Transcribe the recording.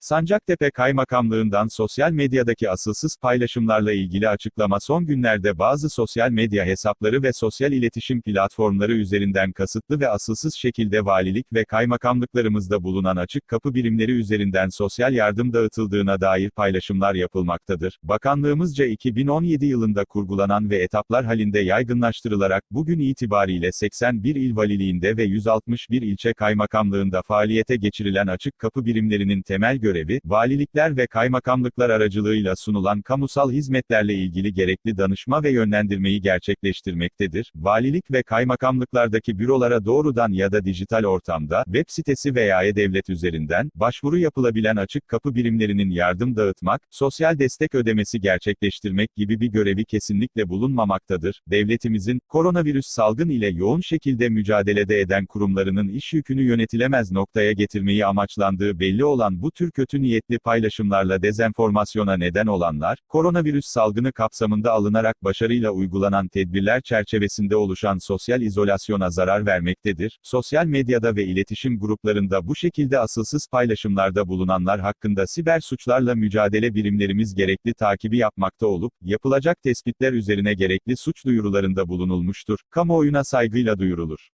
Sancaktepe Kaymakamlığından sosyal medyadaki asılsız paylaşımlarla ilgili açıklama son günlerde bazı sosyal medya hesapları ve sosyal iletişim platformları üzerinden kasıtlı ve asılsız şekilde valilik ve kaymakamlıklarımızda bulunan açık kapı birimleri üzerinden sosyal yardım dağıtıldığına dair paylaşımlar yapılmaktadır. Bakanlığımızca 2017 yılında kurgulanan ve etaplar halinde yaygınlaştırılarak bugün itibariyle 81 il valiliğinde ve 161 ilçe kaymakamlığında faaliyete geçirilen açık kapı birimlerinin temel görevi, valilikler ve kaymakamlıklar aracılığıyla sunulan kamusal hizmetlerle ilgili gerekli danışma ve yönlendirmeyi gerçekleştirmektedir. Valilik ve kaymakamlıklardaki bürolara doğrudan ya da dijital ortamda, web sitesi veya e-devlet üzerinden, başvuru yapılabilen açık kapı birimlerinin yardım dağıtmak, sosyal destek ödemesi gerçekleştirmek gibi bir görevi kesinlikle bulunmamaktadır. Devletimizin, koronavirüs salgın ile yoğun şekilde mücadelede eden kurumlarının iş yükünü yönetilemez noktaya getirmeyi amaçlandığı belli olan bu tür kötü niyetli paylaşımlarla dezenformasyona neden olanlar, koronavirüs salgını kapsamında alınarak başarıyla uygulanan tedbirler çerçevesinde oluşan sosyal izolasyona zarar vermektedir. Sosyal medyada ve iletişim gruplarında bu şekilde asılsız paylaşımlarda bulunanlar hakkında siber suçlarla mücadele birimlerimiz gerekli takibi yapmakta olup, yapılacak tespitler üzerine gerekli suç duyurularında bulunulmuştur. Kamuoyuna saygıyla duyurulur.